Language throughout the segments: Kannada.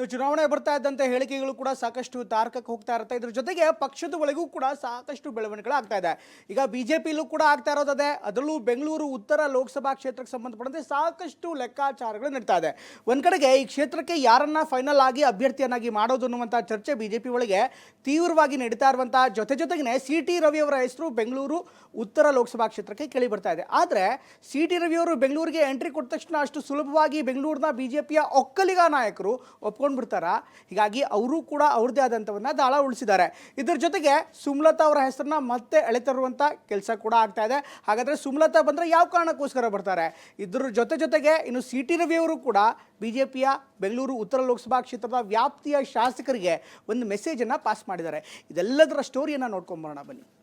ಇನ್ನು ಚುನಾವಣೆ ಬರ್ತಾ ಇದ್ದಂತೆ ಹೇಳಿಕೆಗಳು ಕೂಡ ಸಾಕಷ್ಟು ತಾರಕಕ್ಕೆ ಹೋಗ್ತಾ ಇರುತ್ತೆ. ಇದ್ರ ಜೊತೆಗೆ ಪಕ್ಷದ ಒಳಗೂ ಕೂಡ ಸಾಕಷ್ಟು ಬೆಳವಣಿಗೆಗಳು ಆಗ್ತಾ ಇದೆ. ಈಗ ಬಿಜೆಪಿಲೂ ಕೂಡ ಆಗ್ತಾ ಇರೋದೇ ಅದರಲ್ಲೂ ಬೆಂಗಳೂರು ಉತ್ತರ ಲೋಕಸಭಾ ಕ್ಷೇತ್ರಕ್ಕೆ ಸಂಬಂಧಪಟ್ಟಂತೆ ಸಾಕಷ್ಟು ಲೆಕ್ಕಾಚಾರಗಳು ನಡೀತಾ ಇದೆ. ಒಂದು ಕಡೆಗೆ ಈ ಕ್ಷೇತ್ರಕ್ಕೆ ಯಾರನ್ನ ಫೈನಲ್ ಆಗಿ ಅಭ್ಯರ್ಥಿಯನ್ನಾಗಿ ಮಾಡೋದು ಅನ್ನುವಂಥ ಚರ್ಚೆ ಬಿಜೆಪಿ ಒಳಗೆ ತೀವ್ರವಾಗಿ ನಡೀತಾ ಇರುವಂಥ ಜೊತೆ ಜೊತೆಗೆ ಸಿ ಟಿ ರವಿಯವರ ಹೆಸರು ಬೆಂಗಳೂರು ಉತ್ತರ ಲೋಕಸಭಾ ಕ್ಷೇತ್ರಕ್ಕೆ ಕೇಳಿ ಬರ್ತಾ ಇದೆ. ಆದರೆ ಸಿ ಟಿ ರವಿಯವರು ಬೆಂಗಳೂರಿಗೆ ಎಂಟ್ರಿ ಕೊಟ್ಟ ತಕ್ಷಣ ಅಷ್ಟು ಸುಲಭವಾಗಿ ಬೆಂಗಳೂರಿನ ಬಿಜೆಪಿಯ ಒಕ್ಕಲಿಗ ನಾಯಕರು ಒಪ್ಕೊಂಡು ಬಿಡ್ತಾರ ಹೀಗಾಗಿ ಅವರು ಕೂಡ ಅವ್ರದ್ದೇ ಆದಂಥವನ್ನ ದಾಳ ಉಳಿಸಿದ್ದಾರೆ. ಇದ್ರ ಜೊತೆಗೆ ಸುಮಲತಾ ಅವರ ಹೆಸರನ್ನ ಮತ್ತೆ ಎಳೆತರುವಂಥ ಕೆಲಸ ಕೂಡ ಆಗ್ತಾ ಇದೆ. ಹಾಗಾದ್ರೆ ಸುಮಲತಾ ಬಂದ್ರೆ ಯಾವ ಕಾರಣಕ್ಕೋಸ್ಕರ ಬರ್ತಾರೆ? ಇದ್ರ ಜೊತೆ ಜೊತೆಗೆ ಇನ್ನು ಸಿ ಟಿ ರವಿ ಅವರು ಕೂಡ ಪಿಯ ಬೆಂಗಳೂರು ಉತ್ತರ ಲೋಕಸಭಾ ಕ್ಷೇತ್ರದ ವ್ಯಾಪ್ತಿಯ ಶಾಸಕರಿಗೆ ಒಂದು ಮೆಸೇಜನ್ನು ಪಾಸ್ ಮಾಡಿದ್ದಾರೆ. ಇದೆಲ್ಲದರ ಸ್ಟೋರಿಯನ್ನು ನೋಡ್ಕೊಂಬರೋಣ ಬನ್ನಿ.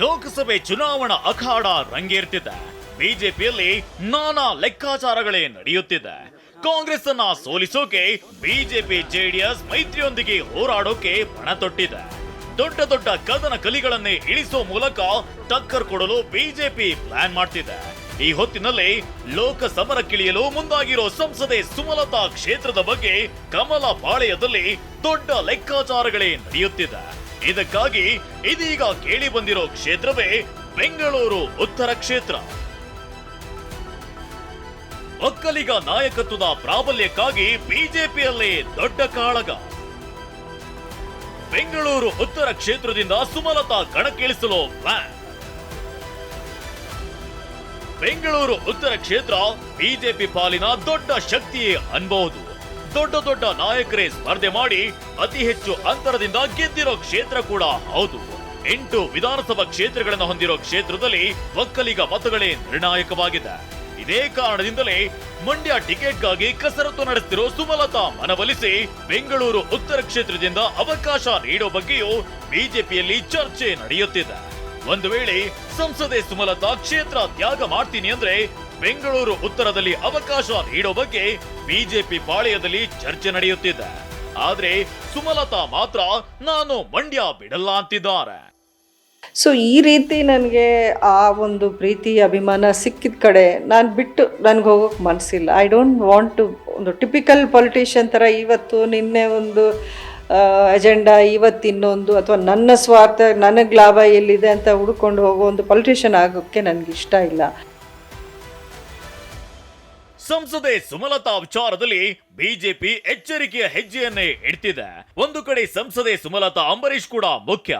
ಲೋಕಸಭೆ ಚುನಾವಣಾ ಅಖಾಡ ರಂಗೇರ್ತಿದೆ. ಬಿಜೆಪಿಯಲ್ಲಿ ನಾನಾ ಲೆಕ್ಕಾಚಾರಗಳೇ ನಡೆಯುತ್ತಿದೆ. ಕಾಂಗ್ರೆಸ್ ಅನ್ನ ಸೋಲಿಸೋಕೆ ಬಿಜೆಪಿ ಜೆಡಿಎಸ್ ಮೈತ್ರಿಯೊಂದಿಗೆ ಹೋರಾಡೋಕೆ ಪಣ ತೊಟ್ಟಿದೆ. ದೊಡ್ಡ ದೊಡ್ಡ ಕದನ ಕಲಿಗಳನ್ನೇ ಇಳಿಸೋ ಮೂಲಕ ಟಕ್ಕರ್ ಕೊಡಲು ಬಿಜೆಪಿ ಪ್ಲಾನ್ ಮಾಡ್ತಿದೆ. ಈ ಹೊತ್ತಿನಲ್ಲಿ ಲೋಕಸಮರಕ್ಕಿಳಿಯಲು ಮುಂದಾಗಿರೋ ಸಂಸದೆ ಸುಮಲತಾ ಕ್ಷೇತ್ರದ ಬಗ್ಗೆ ಕಮಲ ಪಾಳೆಯದಲ್ಲಿ ದೊಡ್ಡ ಲೆಕ್ಕಾಚಾರಗಳೇ ನಡೆಯುತ್ತಿದೆ. ಇದಕ್ಕಾಗಿ ಇದೀಗ ಕೇಳಿ ಬಂದಿರೋ ಕ್ಷೇತ್ರವೇ ಬೆಂಗಳೂರು ಉತ್ತರ ಕ್ಷೇತ್ರ. ಒಕ್ಕಲಿಗ ನಾಯಕತ್ವದ ಪ್ರಾಬಲ್ಯಕ್ಕಾಗಿ ಬಿಜೆಪಿಯಲ್ಲಿ ದೊಡ್ಡ ಕಾಳಗ. ಬೆಂಗಳೂರು ಉತ್ತರ ಕ್ಷೇತ್ರದಿಂದ ಸುಮಲತಾ ಕಣಕ್ಕಿಳಿಸಲು ಪ್ಲಾನ್. ಬೆಂಗಳೂರು ಉತ್ತರ ಕ್ಷೇತ್ರ ಬಿಜೆಪಿ ಪಾಲಿನ ದೊಡ್ಡ ಶಕ್ತಿಯೇ ಅನ್ಬಹುದು. ದೊಡ್ಡ ದೊಡ್ಡ ನಾಯಕರೇ ಸ್ಪರ್ಧೆ ಮಾಡಿ ಅತಿ ಹೆಚ್ಚು ಅಂತರದಿಂದ ಗೆದ್ದಿರೋ ಕ್ಷೇತ್ರ ಕೂಡ ಹೌದು. ಎಂಟು ವಿಧಾನಸಭಾ ಕ್ಷೇತ್ರಗಳನ್ನು ಹೊಂದಿರೋ ಕ್ಷೇತ್ರದಲ್ಲಿ ಒಕ್ಕಲಿಗ ಮತಗಳೇ ನಿರ್ಣಾಯಕವಾಗಿದೆ. ಇದೇ ಕಾರಣದಿಂದಲೇ ಮಂಡ್ಯ ಟಿಕೆಟ್ಗಾಗಿ ಕಸರತ್ತು ನಡೆಸುತ್ತಿರೋ ಸುಮಲತಾ ಮನವೊಲಿಸಿ ಬೆಂಗಳೂರು ಉತ್ತರ ಕ್ಷೇತ್ರದಿಂದ ಅವಕಾಶ ನೀಡೋ ಬಗ್ಗೆಯೂ ಬಿಜೆಪಿಯಲ್ಲಿ ಚರ್ಚೆ ನಡೆಯುತ್ತಿದೆ. ಒಂದು ವೇಳೆ ಸಂಸದೆ ಸುಮಲತಾ ಕ್ಷೇತ್ರ ತ್ಯಾಗ ಮಾಡ್ತೀನಿ ಅಂದ್ರೆ ಬೆಂಗಳೂರು ಉತ್ತರದಲ್ಲಿ ಅವಕಾಶ ನೀಡೋ ಬಗ್ಗೆ ಬಿಜೆಪಿ ಪಾಳೆಯದಲ್ಲಿ ಚರ್ಚೆ ನಡೆಯುತ್ತಿದೆ. ಆದ್ರೆ ಸುಮಲತಾ ಮಾತ್ರ ನಾನು ಮಂಡ್ಯ ಬಿಡಲ್ಲ ಅಂತಿದ್ದಾರೆ. ಸೊ ಈ ರೀತಿ ನನಗೆ ಆ ಒಂದು ಪ್ರೀತಿ, ಅಭಿಮಾನ ಸಿಕ್ಕಿದ ಕಡೆ ನಾನು ಬಿಟ್ಟು ನನಗೆ ಹೋಗೋಕೆ ಮನಸ್ಸಿಲ್ಲ ಐ ಡೋಂಟ್ ವಾಂಟ್ ಟು ಒಂದು ಟಿಪಿಕಲ್ ಪೊಲಿಟಿಷಿಯನ್ ಥರ ಇವತ್ತು ನಿನ್ನೆ ಒಂದು ಅಜೆಂಡಾ ಇವತ್ತು ಇನ್ನೊಂದು, ಅಥವಾ ನನ್ನ ಸ್ವಾರ್ಥ, ನನಗೆ ಲಾಭ ಎಲ್ಲಿದೆ ಅಂತ ಹುಡ್ಕೊಂಡು ಹೋಗೋ ಒಂದು ಪೊಲಿಟಿಷಿಯನ್ ಆಗೋಕ್ಕೆ ನನಗೆ ಇಷ್ಟ ಇಲ್ಲ. ಸಂಸದೆ ಸುಮಲತಾ ವಿಚಾರದಲ್ಲಿ ಬಿಜೆಪಿ ಎಚ್ಚರಿಕೆಯ ಹೆಜ್ಜೆಯನ್ನೇ ಇಡ್ತಿದೆ. ಒಂದು ಕಡೆ ಸಂಸದೆ ಸುಮಲತಾ ಅಂಬರೀಶ್ ಕೂಡ ಮುಖ್ಯ,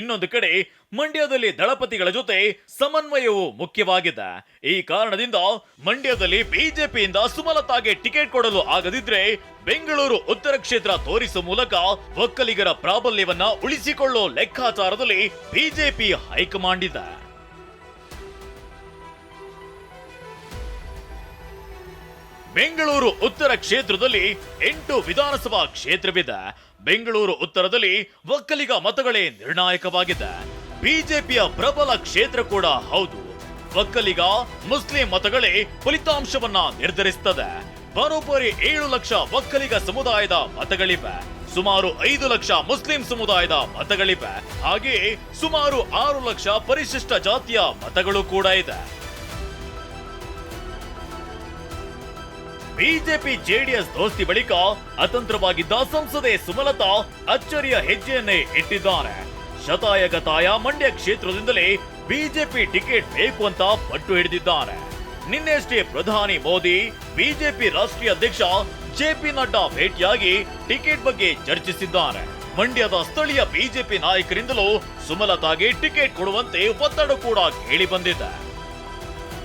ಇನ್ನೊಂದು ಕಡೆ ಮಂಡ್ಯದಲ್ಲಿ ದಳಪತಿಗಳ ಜೊತೆ ಸಮನ್ವಯವು ಮುಖ್ಯವಾಗಿದೆ. ಈ ಕಾರಣದಿಂದ ಮಂಡ್ಯದಲ್ಲಿ ಬಿಜೆಪಿಯಿಂದ ಸುಮಲತಾಗೆ ಟಿಕೆಟ್ ಕೊಡಲು ಆಗದಿದ್ರೆ ಬೆಂಗಳೂರು ಉತ್ತರ ಕ್ಷೇತ್ರ ತೋರಿಸುವ ಮೂಲಕ ಒಕ್ಕಲಿಗರ ಪ್ರಾಬಲ್ಯವನ್ನ ಉಳಿಸಿಕೊಳ್ಳೋ ಲೆಕ್ಕಾಚಾರದಲ್ಲಿ ಬಿಜೆಪಿ ಹೈಕಮಾಂಡ್ ಇದೆ. ಬೆಂಗಳೂರು ಉತ್ತರ ಕ್ಷೇತ್ರದಲ್ಲಿ ಎಂಟು ವಿಧಾನಸಭಾ ಕ್ಷೇತ್ರವಿದೆ. ಬೆಂಗಳೂರು ಉತ್ತರದಲ್ಲಿ ಒಕ್ಕಲಿಗ ಮತಗಳೇ ನಿರ್ಣಾಯಕವಾಗಿದೆ ಬಿಜೆಪಿಯ ಪ್ರಬಲ ಕ್ಷೇತ್ರ ಕೂಡ ಹೌದು. ಒಕ್ಕಲಿಗ ಮುಸ್ಲಿಂ ಮತಗಳೇ ಫಲಿತಾಂಶವನ್ನ ನಿರ್ಧರಿಸುತ್ತದೆ. ಬರೋಬ್ಬರಿ ಏಳು ಲಕ್ಷ ಒಕ್ಕಲಿಗ ಸಮುದಾಯದ ಮತಗಳಿವೆ. ಸುಮಾರು ಐದು ಲಕ್ಷ ಮುಸ್ಲಿಂ ಸಮುದಾಯದ ಮತಗಳಿವೆ. ಹಾಗೆಯೇ ಸುಮಾರು ಆರು ಲಕ್ಷ ಪರಿಶಿಷ್ಟ ಜಾತಿಯ ಮತಗಳು ಕೂಡ ಇದೆ. ಬಿಜೆಪಿ ಜೆಡಿಎಸ್ ದೋಸ್ತಿ ಬಳಿಕ ಅತಂತ್ರವಾಗಿದ್ದ ಸಂಸದೆ ಸುಮಲತಾ ಅಚ್ಚರಿಯ ಹೆಜ್ಜೆಯನ್ನೇ ಇಟ್ಟಿದ್ದಾರೆ. ಶತಾಯಗತಾಯ ಮಂಡ್ಯ ಕ್ಷೇತ್ರದಿಂದಲೇ ಬಿಜೆಪಿ ಟಿಕೆಟ್ ಬೇಕು ಅಂತ ಪಟ್ಟು ಹಿಡಿದಿದ್ದಾರೆ. ನಿನ್ನೆಷ್ಟೇ ಪ್ರಧಾನಿ ಮೋದಿ, ಬಿಜೆಪಿ ರಾಷ್ಟ್ರೀಯ ಅಧ್ಯಕ್ಷ ಜೆ ಪಿ ನಡ್ಡಾ ಭೇಟಿಯಾಗಿ ಟಿಕೆಟ್ ಬಗ್ಗೆ ಚರ್ಚಿಸಿದ್ದಾರೆ. ಮಂಡ್ಯದ ಸ್ಥಳೀಯ ಬಿಜೆಪಿ ನಾಯಕರಿಂದಲೂ ಸುಮಲತಾಗೆ ಟಿಕೆಟ್ ಕೊಡುವಂತೆ ಒತ್ತಡ ಕೂಡ ಕೇಳಿ ಬಂದಿದೆ.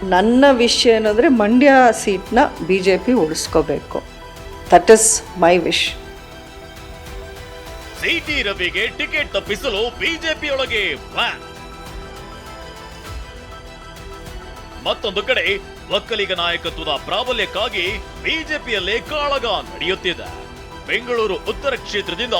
ನನ್ನ ವಿಷಯ ಏನಂದರೆ ಮಂಡ್ಯ ಸೀಟ್ನ B J P ಉಳಿಸ್ಕೋಬೇಕು. That is my wish C T ರವಿಗೆ ticket ತಪ್ಪಿಸಲು ಬಿಜೆಪಿ ಒಳಗೆ ಮತ್ತೊಂದು ಕಡೆ, ಒಕ್ಕಲಿಗ ನಾಯಕತ್ವದ ಪ್ರಾಬಲ್ಯಕ್ಕಾಗಿ ಬಿಜೆಪಿಯಲ್ಲೇ ಕಾಳಗ ನಡೆಯುತ್ತಿದೆ. ಬೆಂಗಳೂರು ಉತ್ತರ ಕ್ಷೇತ್ರದಿಂದ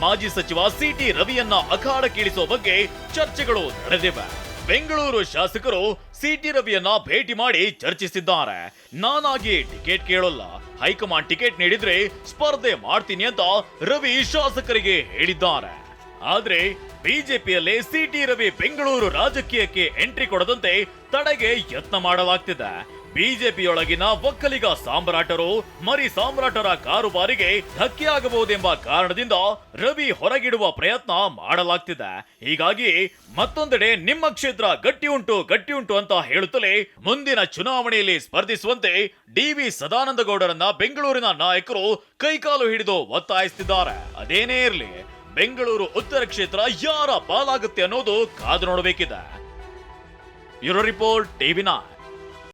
ಮಾಜಿ ಸಚಿವ ಸಿಟಿ ರವಿಯನ್ನ ಅಖಾಡಕ್ಕಿಳಿಸುವ ಬಗ್ಗೆ ಚರ್ಚೆಗಳು ನಡೆದಿವೆ. ಬೆಂಗಳೂರು ಶಾಸಕರು ಸಿಟಿ ರವಿಯನ್ನ ಭೇಟಿ ಮಾಡಿ ಚರ್ಚಿಸಿದ್ದಾರೆ. ನಾನಾಗಿ ಟಿಕೆಟ್ ಕೇಳೋಲ್ಲ. ಹೈಕಮಾಂಡ್ ಟಿಕೆಟ್ ನೀಡಿದ್ರೆ ಸ್ಪರ್ಧೆ ಮಾಡ್ತೀನಿ ಅಂತ ರವಿ ಶಾಸಕರಿಗೆ ಹೇಳಿದ್ದಾರೆ. ಆದ್ರೆ ಬಿಜೆಪಿಯಲ್ಲೇ ಸಿಟಿ ರವಿ ಬೆಂಗಳೂರು ರಾಜಕೀಯಕ್ಕೆ ಎಂಟ್ರಿ ಕೊಡದಂತೆ ತಡೆಗೆ ಯತ್ನ ಮಾಡಲಾಗ್ತಿದೆ. ಬಿಜೆಪಿಯೊಳಗಿನ ಒಕ್ಕಲಿಗ ಸಾಮ್ರಾಟರು ಮರಿ ಸಾಮ್ರಾಟರ ಕಾರುಬಾರಿಗೆ ಧಕ್ಕೆಯಾಗಬಹುದೆಂಬ ಕಾರಣದಿಂದ ರವಿ ಹೊರಗಿಡುವ ಪ್ರಯತ್ನ ಮಾಡಲಾಗ್ತಿದೆ. ಹೀಗಾಗಿ ಮತ್ತೊಂದೆಡೆ ನಿಮ್ಮ ಕ್ಷೇತ್ರ ಗಟ್ಟಿ ಉಂಟು ಅಂತ ಹೇಳುತ್ತಲೇ ಮುಂದಿನ ಚುನಾವಣೆಯಲ್ಲಿ ಸ್ಪರ್ಧಿಸುವಂತೆ ಡಿ ವಿ ಸದಾನಂದಗೌಡರನ್ನ ಬೆಂಗಳೂರಿನ ನಾಯಕರು ಕೈಕಾಲು ಹಿಡಿದು ಒತ್ತಾಯಿಸುತ್ತಿದ್ದಾರೆ. ಅದೇನೇ ಇರಲಿ, ಬೆಂಗಳೂರು ಉತ್ತರ ಕ್ಷೇತ್ರ ಯಾರ ಪಾಲಾಗುತ್ತೆ ಅನ್ನೋದು ಕಾದು ನೋಡಬೇಕಿದೆ. ಯುರೋ ರಿಪೋರ್ಟ್ ಟಿವಿ ನೈನ್